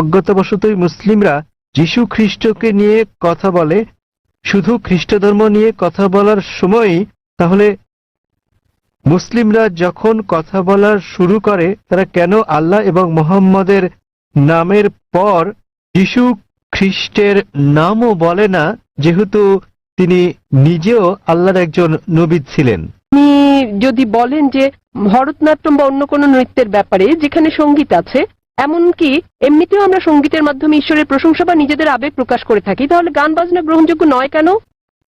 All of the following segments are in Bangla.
অজ্ঞতাবশতই মুসলিমরা যীশু খ্রিস্টকে নিয়ে কথা বলে। শুধু খ্রিস্ট ধর্ম নিয়ে কথা বলার সময়ই তাহলে মুসলিমরা যখন কথা বলার শুরু করে, তারা কেন আল্লাহ এবং মোহাম্মদের নামের পর যীশু খ্রিস্টের নামও বলে না, যেহেতু তিনি নিজেও আল্লাহর একজন নবী ছিলেন? যদি বলেন যে ভরতনাট্যম বা অন্য কোনো নৃত্যের ব্যাপারে, যেখানে সংগীত আছে এমনকি এমনিতেও আমরা সঙ্গীতের মাধ্যমে ঈশ্বরের প্রশংসা বা নিজেদের আবেগ প্রকাশ করে থাকি তাহলে গান বাজনা গ্রহণযোগ্য নয় কেন?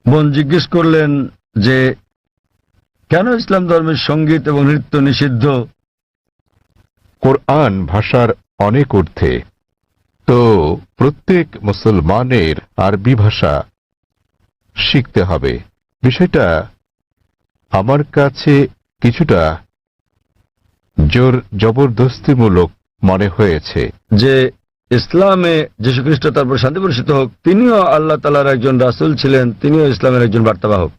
বোন জিজ্ঞেস করলেন যে কেন ইসলাম ধর্মের সংগীত এবং নৃত্য নিষিদ্ধ? কোরআন ভাষার অনেক অর্থে তো প্রত্যেক মুসলমানের আরবি ভাষা শিখতে হবে। বিষয়টা আমার কাছে কিছুটা জোর জবরদস্তিমূলক মনে হয়েছে। যে ইসলামে যীশুখ্রিস্ট তারপর শান্তি প্রতিষ্ঠিত হোক তিনিও আল্লাহ তালার একজন রাসুল ছিলেন তিনিও ইসলামের একজন বার্তাবাহক।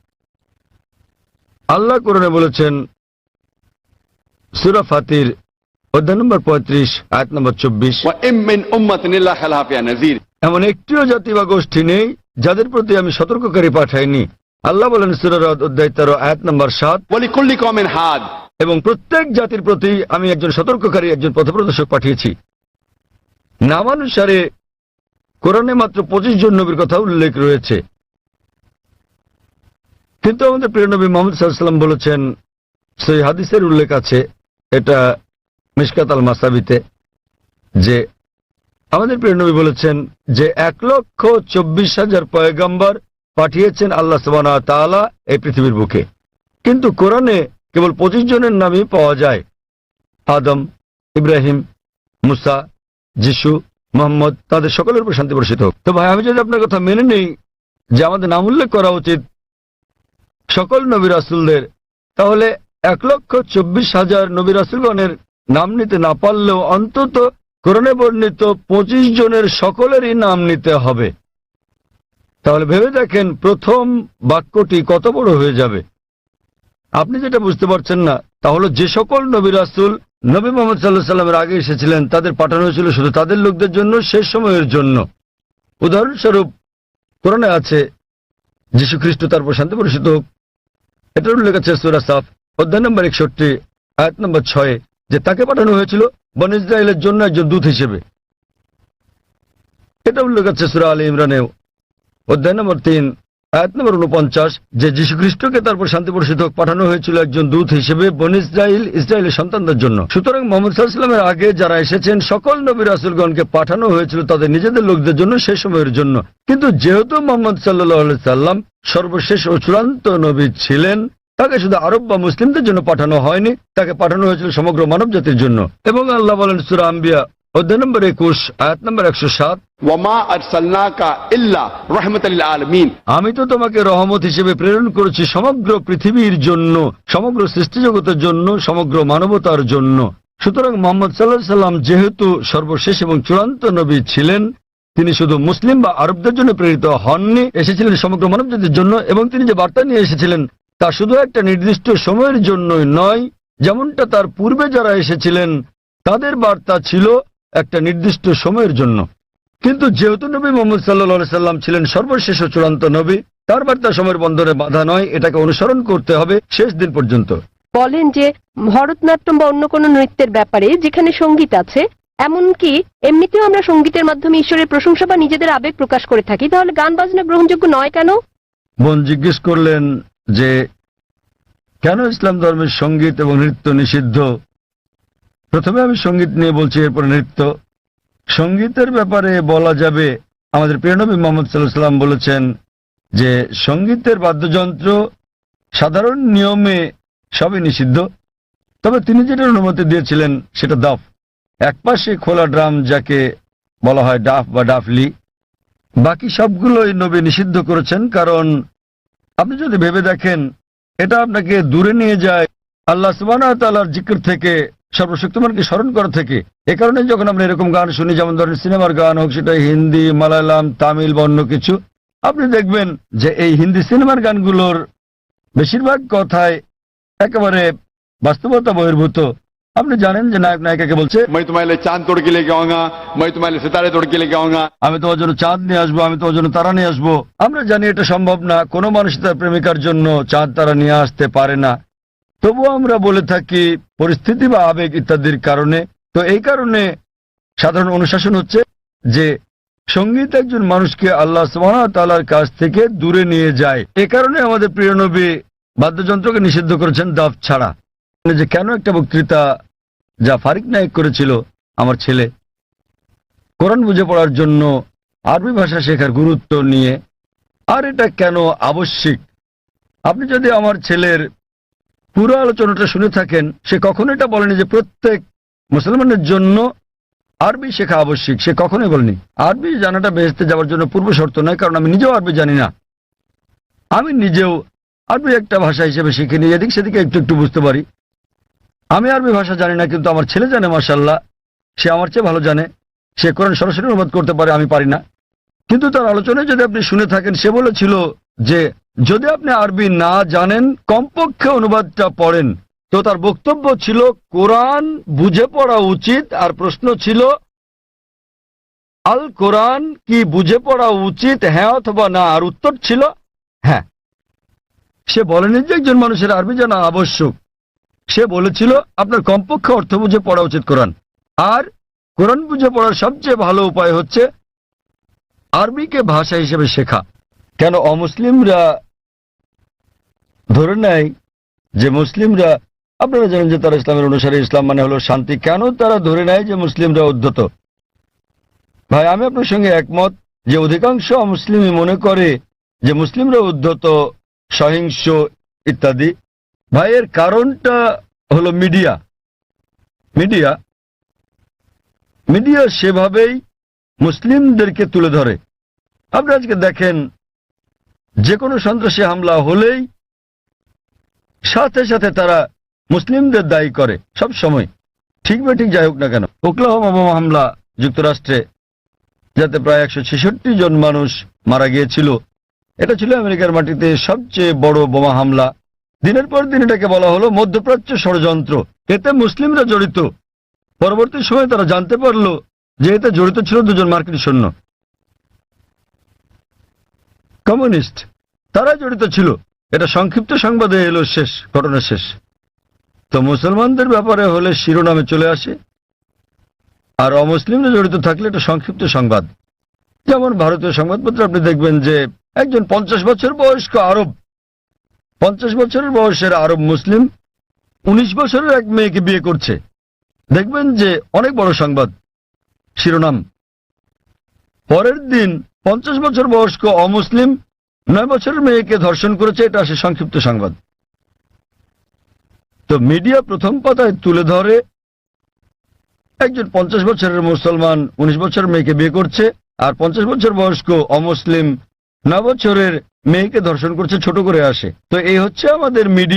আল্লাহ করণে বলেছেন সুরা ফাতির অধ্যায় নম্বর পঁয়ত্রিশ আয়াত নম্বর চব্বিশ। এমন একটিও জাতি বা গোষ্ঠী নেই যাদের প্রতি আমি সতর্ককারী পাঠাইনি। আল্লাহ বলেন সুরার অধ্যায় তেরো আয়াত নম্বর সাত। হাদ। এবং প্রত্যেক জাতির প্রতি আমি একজন সতর্ককারী, একজন পথপ্রদর্শক পাঠিয়েছি। নামানুসারে কোরআনে মাত্র পঁচিশ জন নবীর কথা উল্লেখ রয়েছে। কিন্তু আমাদের প্রিয় নবী মোহাম্মদ সাল্লাম বলেছেন, সেই হাদিসের উল্লেখ আছে, এটা মিসকাত আল মাসাবিতে, যে আমাদের প্রিয় নবী বলেছেন যে এক লক্ষ চব্বিশ হাজার পয়গাম্বার পাঠিয়েছেন আল্লাহ সুবাহ তাআলা এই পৃথিবীর বুকে। কিন্তু কোরআনে কেবল পঁচিশ জনের নামই পাওয়া যায়। আদম, ইব্রাহিম, মুসা, যিশু, মোহাম্মদ, তাদের সকলের উপর শান্তি বর্ষিত হোক। তো ভাই, আমি যদি আপনার কথা মেনে নেই যে আমাদের নাম উল্লেখ করা উচিত সকল নবী রাসুলদের, তাহলে এক লক্ষ চব্বিশ হাজার নবী রাসুলগণের নাম নিতে না পারলেও অন্তত কোরআনে বর্ণিত পঁচিশ জনের সকলেরই নাম নিতে হবে। তাহলে ভেবে দেখেন প্রথম বাক্যটি কত বড় হয়ে যাবে। আপনি যেটা বুঝতে পারছেন না, তা তাহলে যে সকল নবী রাসুল নবী মোহাম্মদ সাল্লাহ সাল্লামের আগে এসেছিলেন, তাদের পাঠানো হয়েছিল শুধু তাদের লোকদের জন্য শেষ সময়ের জন্য। উদাহরণস্বরূপ, কোরআনে আছে যীশু খ্রিস্ট তার প্রশান্তি পরিষিত হোক। এটার উল্লেখ আছে সুরা সাফ, অধ্যায় নম্বর একষট্টি, আয়াত নম্বর ছয়ে, যে তাকে পাঠানো হয়েছিল বন ইসরায়েলের জন্য একজন দূত হিসেবে। এটা উল্লেখ আছে সুরা আলী ইমরানেও, অধ্যায় নম্বর তিন আয়াত নম্বর উনপঞ্চাশ, যে যীশু খ্রিস্টকে তারপর শান্তি পরিষদ পাঠানো হয়েছিল একজন দূত হিসেবে বন ইসরায়েল ইসরায়েলের সন্তানদের জন্য। সুতরাং মোহাম্মদ সাল্লামের আগে যারা এসেছেন, সকল নবী রাসুলগণকে পাঠানো হয়েছিল তাদের নিজেদের লোকদের জন্য সেই সময়ের জন্য। কিন্তু যেহেতু মোহাম্মদ সাল্লাহ সাল্লাম সর্বশেষ ও চূড়ান্ত নবী ছিলেন, তাকে শুধু আরব বা মুসলিমদের জন্য পাঠানো হয়নি, তাকে পাঠানো হয়েছিল সমগ্র মানব জাতির জন্য। এবং আল্লাহ বলেন, সুরা আম্বিয়া অধ্যায় নম্বর একুশ আয়াত নম্বর একশো সাত আমি তো তোমাকে রহমত হিসেবে প্রেরণ করেছি সমগ্র পৃথিবীর জন্য সমগ্র সৃষ্টিজগতের জন্য সমগ্র মানবতার জন্য সুতরাং মোহাম্মদ সাল্লাহ সাল্লাম যেহেতু সর্বশেষ এবং চূড়ান্ত নবী ছিলেন তিনি শুধু মুসলিম বা আরবদের জন্য প্রেরিত হননি এসেছিলেন সমগ্র মানবজাতির জন্য এবং তিনি যে বার্তা নিয়ে এসেছিলেন তা শুধু একটা নির্দিষ্ট সময়ের জন্যই নয় যেমনটা তার পূর্বে যারা এসেছিলেন তাদের বার্তা ছিল একটা নির্দিষ্ট সময়ের জন্য। কিন্তু যেহেতু নবী মোহাম্মদ সাল্লা সাল্লাম ছিলেন সর্বশেষ ও চূড়ান্ত নবী তার বার্তা সময়ের বন্ধনে বাধা নয় এটাকে অনুসরণ করতে হবে শেষ দিন পর্যন্ত। বলেন যে ভরতনাট্যম বা অন্য কোনো নৃত্যের ব্যাপারে যেখানে সংগীত আছে এমনকি এমনিতেও আমরা সঙ্গীতের মাধ্যমে ঈশ্বরের প্রশংসা বা নিজেদের আবেগ প্রকাশ করে থাকি তাহলে গান বাজনা গ্রহণযোগ্য নয় কেন? বোন জিজ্ঞেস করলেন যে কেন ইসলাম ধর্মের সংগীত এবং নৃত্য নিষিদ্ধ? প্রথমে আমি সংগীত নিয়ে বলছি, এরপরে নৃত্য। সঙ্গীতের ব্যাপারে বলা যাবে, আমাদের প্রিয়নবী মোহাম্মদ সাল্লাম বলেছেন যে, সঙ্গীতের বাদ্যযন্ত্র সাধারণ নিয়মে সবই নিষিদ্ধ। তবে তিনি যেটা অনুমতি দিয়েছিলেন, সেটা দাফ। একপাশে খোলা ড্রাম যাকে বলা হয় ডাফ বা ডাফলি। বাকি সবগুলোই নবী নিষিদ্ধ করেছেন, কারণ আপনি যদি ভেবে দেখেন, এটা আপনাকে দূরে নিয়ে যায় আল্লাহ সুবাহ জিক্র থেকে সর্বশক্তিমানকে স্মরণ করা থেকে। এ কারণে যখন আমরা এরকম গান শুনি যেমন ধরেন সিনেমার গান হোক সেটা হিন্দি মালায়ালাম তামিল বা অন্য কিছু আপনি দেখবেন যে এই হিন্দি সিনেমার গানগুলোর বেশিরভাগ কথায় একেবারে বাস্তবতা বহির্ভূত। আপনি জানেন যে নায়ক নায়িকাকে বলছে আমি তোমার জন্য চাঁদ নিয়ে আসব আমি তোমার জন্য তারা নিয়ে আসব। আমরা জানি এটা সম্ভব না কোনো মানুষ তার প্রেমিকার জন্য চাঁদ তারা নিয়ে আসতে পারে না। তবুও আমরা বলে থাকি, পরিস্থিতি বা আবেগ ইত্যাদির কারণে। তো এই কারণে সাধারণ অনুশাসন হচ্ছে যে, সংগীত একজন মানুষকে আল্লাহ তালার কাছ থেকে দূরে নিয়ে যায়। এ কারণে আমাদের প্রিয় নবী বাদ্যযন্ত্রকে নিষিদ্ধ করেছেন দাফ ছাড়া। যে কেন একটা বক্তৃতা যা ফারিক নায়ক করেছিল আমার ছেলে, কোরআন বুঝে পড়ার জন্য আরবি ভাষা শেখার গুরুত্ব নিয়ে, আর এটা কেন আবশ্যিক? আপনি যদি আমার ছেলের পুরো আলোচনাটা শুনে থাকেন, সে কখনো এটা বলেনি যে প্রত্যেক মুসলমানের জন্য আরবি শেখা আবশ্যিক, সে কখনোই বলেনি। আরবি জানাটা বেহেস্তে যাওয়ার জন্য পূর্ব শর্ত নয়, কারণ আমি নিজেও আরবি জানি না। আমি নিজেও আরবি একটা ভাষা হিসেবে শিখিনি এদিক সেদিকে একটু একটু বুঝতে পারি। আমি আরবি ভাষা জানি না, কিন্তু আমার ছেলে জানে মাসাল্লাহ সে আমার চেয়ে ভালো জানে। সে কোরআন সরাসরি অনুবাদ করতে পারে, আমি পারি না। কিন্তু তার আলোচনায় যদি আপনি শুনে থাকেন, সে বলেছিল যে, যদি আপনি আরবি না জানেন, কমপক্ষে অনুবাদটা পড়েন। তো তার বক্তব্য ছিল, কোরআন বুঝে পড়া উচিত, আর প্রশ্ন ছিল, আল কোরআন কি বুঝে পড়া উচিত হ্যাঁ অথবা না, আর উত্তর ছিল হ্যাঁ। সে বলেনি যে একজন মানুষের আরবি জানা আবশ্যক। সে বলেছিল, আপনার কমপক্ষে অর্থ বুঝে পড়া উচিত কোরআন। আর কোরআন বুঝে পড়ার সবচেয়ে ভালো উপায় হচ্ছে, আরবিকে ভাষা হিসেবে শেখা। কেন অমুসলিমরা ধরে নেয় যে মুসলিমরা, আপনারা জানেন যে তারা ইসলামের অনুসারে, ইসলাম মানে হলো শান্তি। কেন তারা ধরে নেয় যে মুসলিমরা উদ্ধত? ভাই, আমি আপনার সঙ্গে একমত যে অধিকাংশ মুসলিমই মনে করে যে মুসলিমরা উদ্ধত, সহিংস ইত্যাদি। ভাইয়ের কারণটা হলো মিডিয়া। মিডিয়া মিডিয়া সেভাবেই মুসলিমদেরকে তুলে ধরে। আপনি আজকে দেখেন যে কোনো সন্ত্রাসী হামলা হলেই সাথে সাথে তারা মুসলিমদের দায়ী করে সব সময়। ঠিক বা ঠিক যাই হোক না কেন। ওকলাহোমা বোমা হামলা যুক্তরাষ্ট্রে যাতে প্রায় একশো ছেষট্টি জন মানুষ মারা গিয়েছিল, এটা ছিল আমেরিকার মাটিতে সবচেয়ে বড় বোমা হামলা। দিনের পর দিন এটাকে বলা হলো মধ্যপ্রাচ্য ষড়যন্ত্র। এতে মুসলিমরা জড়িত। পরবর্তী সময়ে তারা জানতে পারল যে এতে জড়িত ছিল দুজন মার্কিন সৈন্য। কমিউনিস্ট। তারা জড়িত ছিল। এটা সংক্ষিপ্ত সংবাদে এলো শেষ, ঘটনা শেষ। তো মুসলমানদের ব্যাপারে হলে শিরোনামে চলে আসে। আর অমুসলিমরা জড়িত থাকলে এটা সংক্ষিপ্ত সংবাদ। যেমন ভারতীয় সংবাদপত্র আপনি দেখবেন যে একজন পঞ্চাশ বছর বয়স্ক আরব, পঞ্চাশ বছরের বয়সের আরব মুসলিম, উনিশ বছরের এক মেয়েকে বিয়ে করছে। দেখবেন যে অনেক বড় সংবাদ, শিরোনাম। পরের দিন পঞ্চাশ বছর বয়স্ক অমুসলিম নয় বছরের মেয়েকে ধর্ষণ করেছে, এটা আসে সংক্ষিপ্ত সংবাদ। তো মিডিয়া প্রথম পাতায় তুলে ধরে, একজন পঞ্চাশ বছরের মুসলমান, উনিশ বছরের মেয়েকে বিয়ে করছে, আর পঞ্চাশ বছর বয়স্ক অমুসলিম নয় বছরের মেয়েকে ধর্ষণ করছে, ছোট করে আসে। তো এই হচ্ছে আমাদের মিডিয়া